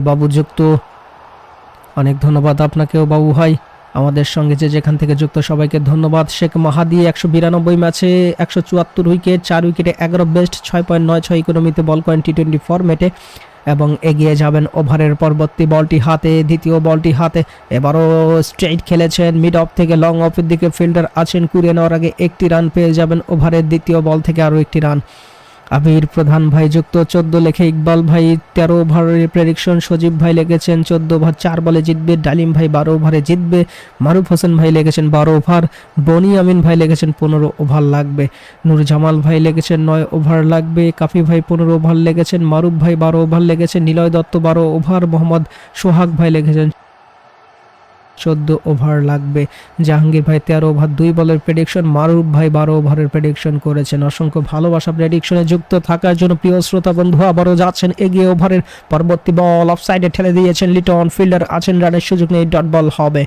বাবু যুক্ত। অনেক ধন্যবাদ আপনাকেও বাবু ভাই। আমাদের সঙ্গে যে যেখান থেকে যুক্ত, সবাইকে ধন্যবাদ। শেখ মাহাদি একশো বিরানব্বই ম্যাচে একশো চুয়াত্তর উইকেট, চার উইকেটে এগারো বেস্ট, ছয় পয়েন্ট নয় ছয় ইকোনমিতে বল করেন টি টোয়েন্টি ফরম্যাটে। এবং এগিয়ে যাবেন ওভারের পরবর্তী বলটি হাতে, দ্বিতীয় বলটি হাতে। এবারও স্ট্রেইট খেলেছেন, মিড অফ থেকে লং অফের দিকে ফিল্ডার আছেন। কুড়িয়ে নেওয়ার আগে একটি রান পেয়ে যাবেন ওভারের দ্বিতীয় বল থেকে আরও একটি রান। আবির প্রধান ভাই যুক্ত চোদ্দ লেখে ইকবাল ভাই তেরো ওভারের প্রেডিকশন সজীব ভাই লেগেছেন চোদ্দ ওভার, চার বলে জিতবে, ডালিম ভাই বারো ওভারে জিতবে, মারুফ হোসেন ভাই লেগেছেন বারো ওভার, বনি আমিন ভাই লেগেছেন পনেরো ওভার লাগবে, নূর জামাল ভাই লেগেছেন নয় ওভার লাগবে, কাফি ভাই পনেরো ওভার লেগেছেন, মারুফ ভাই বারো ওভার লেগেছেন, নিলয় দত্ত বারো ওভার, মোহাম্মদ সোহাগ ভাই লেগেছেন চোদ্দ ওভার লাগবে। জাহাঙ্গীর ভাই তেরো ওভার, দুই বলের প্রেডিকশন মারুফ ভাই বারো ওভারের প্রেডিকশন করেছেন। অসংখ্য ভালোবাসা প্রেডিকশনে যুক্ত থাকার জন্য প্রিয় শ্রোতা বন্ধু, আবারও যাচ্ছেন এগিয়ে ওভারের পরবর্তী বল অফ সাইডে ঠেলে দিয়েছেন লিটন। ফিল্ডার আছেন, রানের সুযোগ নেই ডট বল হবে।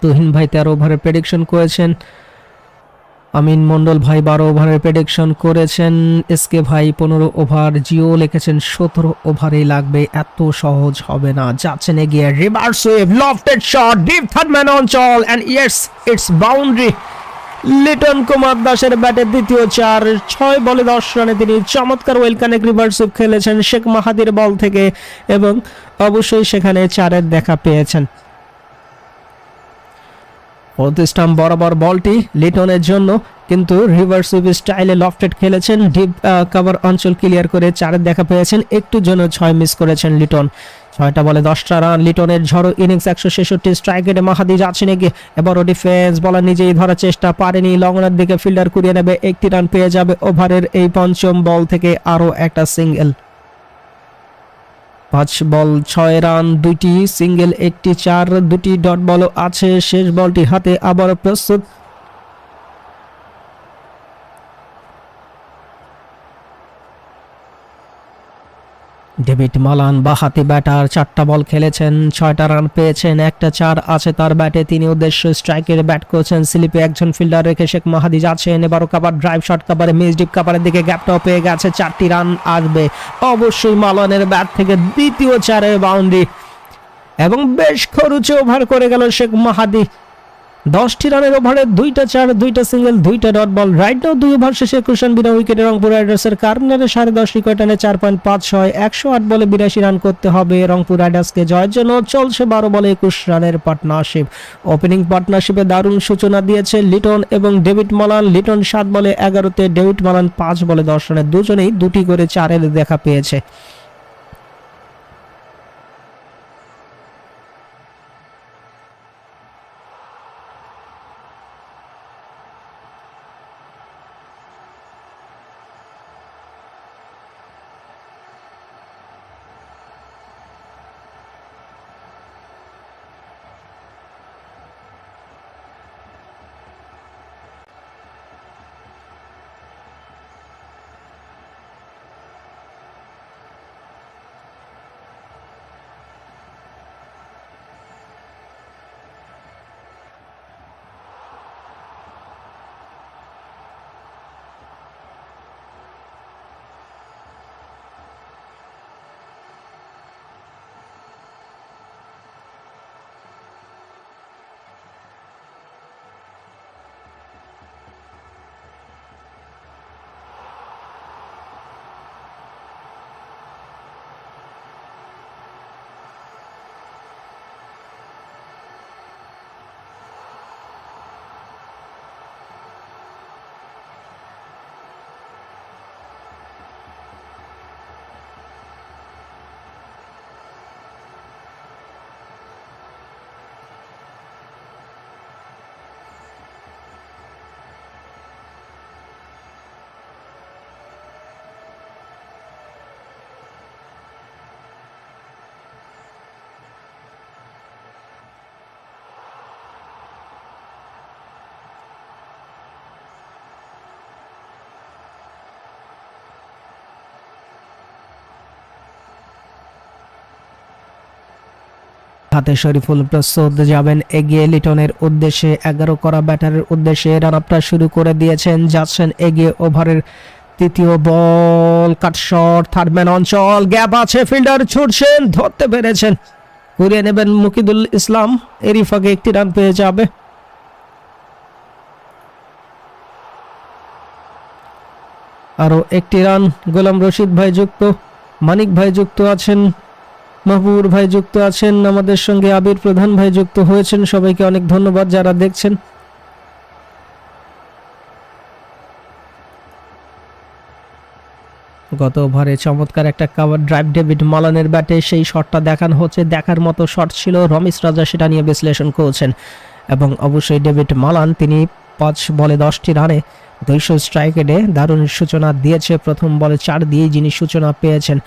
তুহিন ভাই তেরো ওভারের প্রেডিকশন করেছেন। আমিন মন্ডল ভাই বারো ওভারের প্রেডিকশন করেছেন। এসকে ভাই পনেরো ওভার, জিও লিখেছেন সতেরো ওভারেই লাগবে, এত সহজ হবে না। যাচ্ছেন এগিয়ে reverse wave lofted shot deep third man অঞ্চল and yes it's boundary Liton Kumar দাসের ব্যাটে দ্বিতীয় চার, ছয় বলে দশ রানে তিনি চমৎকার ওয়েল কানেক্ট খেলেছেন শেখ মাহাদির বল থেকে, এবং অবশ্যই সেখানে চারের দেখা পেয়েছেন। প্রতিষ্ঠান বরাবর বলটি লিটনের জন্য, কিন্তু রিভার্স সুইপ স্টাইলে লফটেড খেলেছেন, ডিপ কভার অঞ্চল ক্লিয়ার করে চারের দেখা পেয়েছেন, একটু জন্য ছয় মিস করেছেন লিটন। ছয়টা বলে দশটা রান, লিটনের ঝড়ো ইনিংস একশো ছেষট্টি স্ট্রাইক রেটে মাহাদি যাচ্ছেন এগিয়ে এবারও ডিফেন্স বলার নিজেই ধরার চেষ্টা পারেনি লংরার দিকে ফিল্ডার কুড়িয়ে নেবে, একটি রান পেয়ে যাবে ওভারের এই পঞ্চম বল থেকে আরও একটা সিঙ্গেল। পাঁচ বল ছয় রান, দুইটি সিঙ্গেল, একটি চার, দুটি ডট বল আছে। শেষ বলটি হাতে আবার প্রস্তুত। ডেভিড মালান বাহাতি ব্যাটার চারটা বল খেলেছেন, ছয়টা রান পেয়েছেন, একটা চার আছে তার ব্যাটে। তিনি উদ্দেশ্য স্ট্রাইকের ব্যাট করছেন, স্লিপে একজন ফিল্ডার রেখে শেখ মাহাদি যাচ্ছেন। এবারও কাবার ড্রাইভ, শট কাবারে মিস, ডিপ কাবারের দিকে গ্যাপটাও পেয়ে গেছে, চারটি রান আসবে। অবশ্যই মালানের ব্যাট থেকে দ্বিতীয় চারের বাউন্ডারি। এবং বেশ খরুচে ওভার করে গেল শেখ মাহাদি। দশটি রানের ওভারে দুইটা চার, দুইটা সিঙ্গেল, দুইটা ডট বল। রাইট নাও দুই ওভার শেষে কুশন বিনা উইকেটে রংপুর রাইডার্সের কার্নারে সাড়ে দশ উইকেট টানে চার পয়েন্ট পাঁচ ছয়, একশো আট বলে বিরাশি রান করতে হবে রংপুর রাইডার্সকে জয়ের জন্য চলছে বারো বলে একুশ রানের পার্টনারশিপ ওপেনিং পার্টনারশিপে দারুণ সূচনা দিয়েছে লিটন এবং ডেভিড মালান। লিটন সাত বলে এগারোতে, ডেভিড মালান পাঁচ বলে দশ রানে। দুজনেই দুটি করে চারের দেখা পেয়েছে। হাতে শরীফুল প্রস্তুত যাবেন, এগিয়ে লিটনের উদ্দেশ্যে এগারো করা ব্যাটারের উদ্দেশ্যে রান আপটা শুরু করে দিয়েছেন, যাচ্ছেন এগিয়ে ওভারের তৃতীয় ball, cut shot, third man অঞ্চল, গ্যাপ আছে, ফিল্ডার ছুটছেন, ধরতে পেরেছেন। ঘুরিয়ে নেবেন মুকিদুল ইসলাম, এরই ফাঁকে একটি রান পেয়ে যাবে। আরও একটি রান, গোলাম রশিদ ভাই যুক্ত, মানিক ভাই যুক্ত আছেন মাহবুর ভাই যুক্ত আছেন, আমাদের সঙ্গে আবির প্রধান ভাই যুক্ত হয়েছেন। সবাইকে অনেক ধন্যবাদ যারা দেখছেন। গত ওভারে চমৎকার একটা কাভার ড্রাইভ ডেভিড মালানের ব্যাটে সেই শটটা দেখানো হচ্ছে। দেখার মতো শট ছিল রমেশ রাজা, সেটা নিয়ে বিশ্লেষণ করেছেন। এবং অবশ্যই ডেভিড মালান, তিনি পাঁচ বলে দশটি রানে দুইশো স্ট্রাইক রেটে দারুণ সূচনা দিয়েছে। প্রথম বলে চার দিয়ে যিনি সূচনা পেয়েছেন।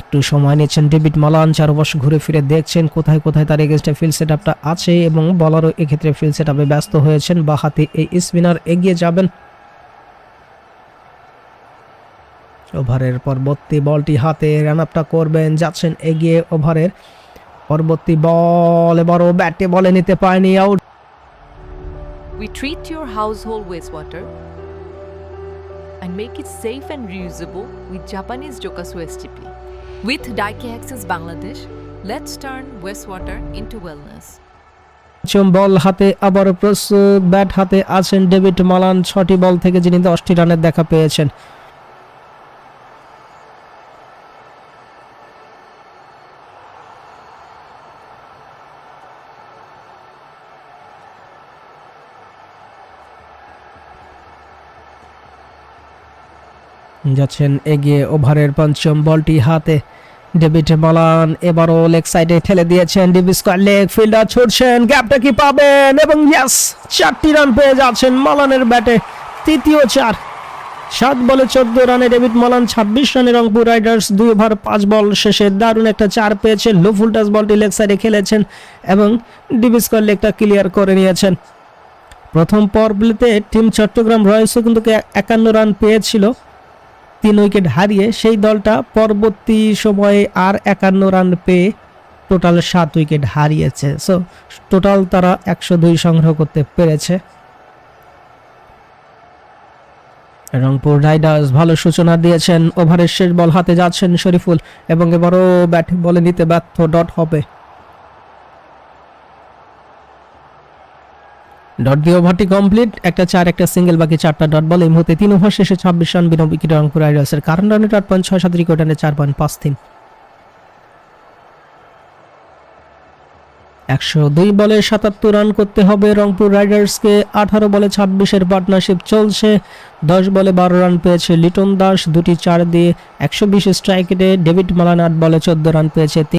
একটু সময় নিচ্ছেন ডেভিড মালান চারপাশ ঘুরে ফিরে দেখছেন কোথায় কোথায় তার এগেনস্টে ফিল্ড সেট আপটা আছে এবং বলারও এক্ষেত্রে ফিল্ড সেট আপে ব্যস্ত হয়েছেন। বা হাতে এই স্পিনার এগিয়ে যাবেন। ওভারের পরবর্তী বলটি হাতে রান আপটা করবেন, যাচ্ছেন এগিয়ে ওভারের পরবর্তী বল। এবারও ব্যাটে বলে নিতে পারেনি out We treat your household wastewater and make it safe and reusable with Japanese Jokasu STP. With Daiki Access Bangladesh, let's turn wastewater into wellness. পঞ্চম বল হাতে আবার প্রস্তুত ব্যাট হাতে আছেন ডেভিড মালান ছটি বল থেকে যিনি দশটি রানের দেখা পেয়েছেন যাচ্ছেন এগিয়ে ওভারের পঞ্চম বলটি হাতে। ডেভিড মালান এবারও লেগ সাইডে ঠেলে দিয়েছেন। ডিবি স্কোয়ার লেগ ফিল্ডার ছুটছেন, গ্যাপটা কি পাবেন? এবং ইয়াস চারটি রান পেয়ে যাচ্ছেন মালানের ব্যাটে। তৃতীয় চার। সাত বলে চোদ্দ রানে ডেভিড মালান, ছাব্বিশ রানে রংপুর রাইডার্স, দুই ওভার, পাঁচ বল শেষে দারুণ একটা চার পেয়েছেন। লো ফুলটাস বলটি লেগ সাইডে খেলেছেন এবং ডিবি স্কোয়ার লেগটা ক্লিয়ার করে নিয়েছেন। প্রথম পর্বলিতে টিম চট্টগ্রাম রয়্যালসও কিন্তু একান্ন রান পেয়েছিল। তিন উইকেট হারিয়ে সেই দলটা পরবর্তী সময়ে আর একান্ন রান পেয়ে টোটাল সাত উইকেট হারিয়েছে। সো টোটাল তারা একশো দুই সংগ্রহ করতে পেরেছে। রংপুর রাইডার্স ভালো সূচনা দিয়েছেন। ওভারের শেষ বল হাতে যাচ্ছেন শরীফুল এবং এবারও ব্যাট বলে নিতে ব্যর্থ ডট হবে ডট দিয়ে ওভারটি কমপ্লিট একটা চার, একটা সিঙ্গেল বাকি চারটা ডট বল। এই মুহূর্তে তিন ওভার শেষে ছাব্বিশ রান বিনা উইকেটে রংপুর রাইডার্সের কারণ রানে আট পয়েন্ট ছয় সাত রিকোর্ড রানে চার পয়েন্ট পাঁচ তিন। একশো দুই বলে সাতাত্তর রান করতে হবে রংপুর রাইডার্সকে। আঠারো বলে ছাব্বিশের পার্টনারশিপ চলছে। দশ বলে বারো রান পেয়েছে লিটন দাস, দুটি চার দিয়ে একশো বিশ স্ট্রাইক রেটে ডেভিড মালান আট বলে চোদ্দ রান পেয়েছে